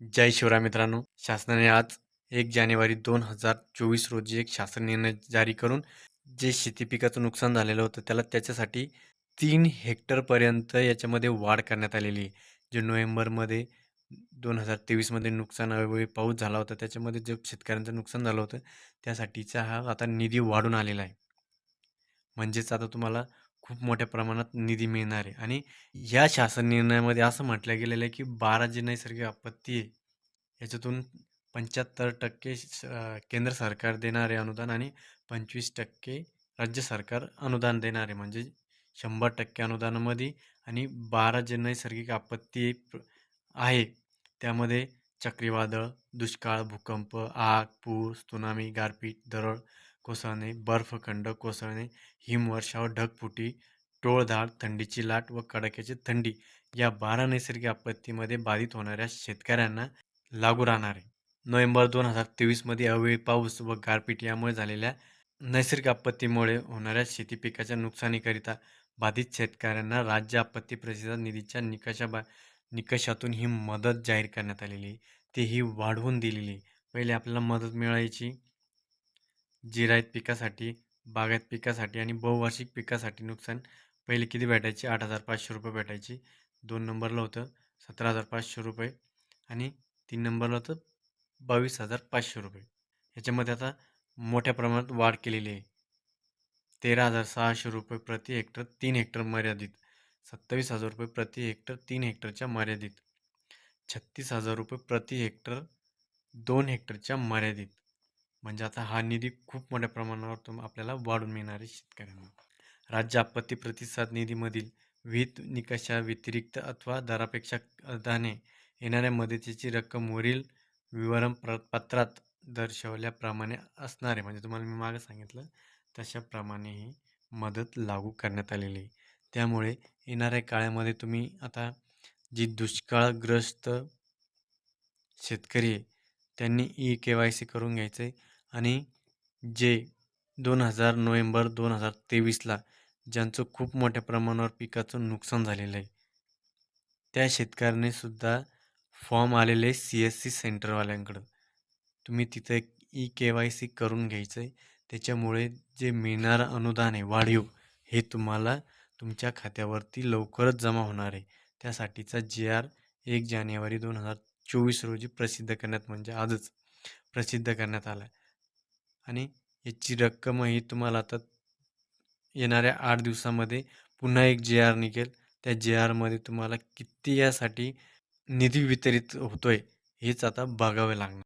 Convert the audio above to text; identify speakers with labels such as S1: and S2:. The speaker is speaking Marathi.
S1: जय शिवराय मित्रांनो शासनाने आज एक जानेवारी दोन हजार चोवीस रोजी एक शासन निर्णय जारी करून जे शेती पिकाचं नुकसान झालेलं होतं त्याला त्याच्यासाठी तीन हेक्टरपर्यंत याच्यामध्ये वाढ करण्यात आलेली आहे. जे नोव्हेंबरमध्ये दोन हजार तेवीसमध्ये नुकसान अवेळी पाऊस झाला होता त्याच्यामध्ये जे शेतकऱ्यांचं नुकसान झालं होतं त्यासाठीचा हा आता निधी वाढून आलेला आहे. म्हणजेच आता तुम्हाला खूप मोठ्या प्रमाणात निधी मिळणार आहे. आणि या शासन निर्णयामध्ये असं म्हटलं गेलेलं आहे की बारा जी नैसर्गिक आपत्ती आहे. याच्यातून पंच्याहत्तर टक्के श- अं, केंद्र सरकार देणारे अनुदान आणि पंचवीस टक्के राज्य सरकार अनुदान देणारे म्हणजे शंभर टक्के अनुदानामध्ये आणि बारा जे नैसर्गिक आपत्ती आहे. त्यामध्ये चक्रीवादळ दुष्काळ भूकंप आग पूर सुनामी गारपीट दरड कोसळणे बर्फखंड कोसळणे हिमवर्षाव ढगफुटी टोळधाड थंडीची लाट व कडाक्याची थंडी या बारा नैसर्गिक आपत्तीमध्ये बाधित होणाऱ्या शेतकऱ्यांना लागू राहणार आहे. नोव्हेंबर दोन हजार तेवीसमध्ये अवेळी पाऊस व गारपीट यामुळे झालेल्या नैसर्गिक आपत्तीमुळे होणाऱ्या शेती पिकाच्या नुकसानीकरिता बाधित शेतकऱ्यांना राज्य आपत्ती प्रतिसाद निधीच्या निकषाबा निकषातून ही मदत जाहीर करण्यात आलेली ती ही वाढवून दिलेली पहिले आपल्याला मदत मिळायची जिरायत पिकासाठी बागायत पिकासाठी आणि बहुवार्षिक पिकासाठी नुकसान पहिले किती भेटायचे? आठ हजार पाचशे रुपये भेटायची. दोन नंबरला होतं सतरा हजार पाचशे रुपये आणि तीन नंबरला होतं बावीस हजार पाचशे रुपये. याच्यामध्ये आता मोठ्या प्रमाणात वाढ केलेली आहे. तेरा हजार सहाशे रुपये प्रति हेक्टर तीन हेक्टर मर्यादित. सत्तावीस हजार रुपये प्रति हेक्टर तीन हेक्टरच्या मर्यादित. छत्तीस हजार रुपये प्रति हेक्टर दोन हेक्टरच्या मर्यादित. म्हणजे आता हा निधी खूप मोठ्या प्रमाणावर तुम आपल्याला वाढून मिळणार आहे शेतकऱ्यांना. राज्य आपत्ती प्रतिसाद निधीमधील विहित निकषा व्यतिरिक्त अथवा दरापेक्षा अर्धाने येणाऱ्या मदतीची रक्कम वरील विवरण प्र पत्रात दर्शवल्याप्रमाणे असणार आहे. म्हणजे तुम्हाला मी मागं सांगितलं तशाप्रमाणे ही मदत लागू करण्यात आलेली आहे. त्यामुळे येणाऱ्या काळामध्ये तुम्ही आता जी दुष्काळग्रस्त शेतकरी आहे त्यांनी ई के वाय सी करून घ्यायचं आहे आणि जे दोन हजार नोव्हेंबर दोन हजार तेवीसला ज्यांचं खूप मोठ्या प्रमाणावर पिकाचं नुकसान झालेलं आहे त्या शेतकऱ्याने सुद्धा फॉर्म आलेले आहे सी एस सी सेंटरवाल्यांकडं. तुम्ही तिथं एक ई के वाय सी करून घ्यायचं आहे त्याच्यामुळे जे मिळणारं अनुदान आहे वाढीव हे तुम्हाला तुमच्या खात्यावरती लवकरच जमा होणार आहे. त्यासाठीचा जी आर एक जानेवारी दोन हजार चोवीस रोजी प्रसिद्ध करण्यात म्हणजे आजच प्रसिद्ध करण्यात आला आहे आणि याची रक्कमही तुम्हाला आता येणाऱ्या आठ दिवसामध्ये पुन्हा एक जे आर निघेल. त्या जे आरमध्ये तुम्हाला किती यासाठी निधी वितरित होतोय हेच आता बघावे लागणार.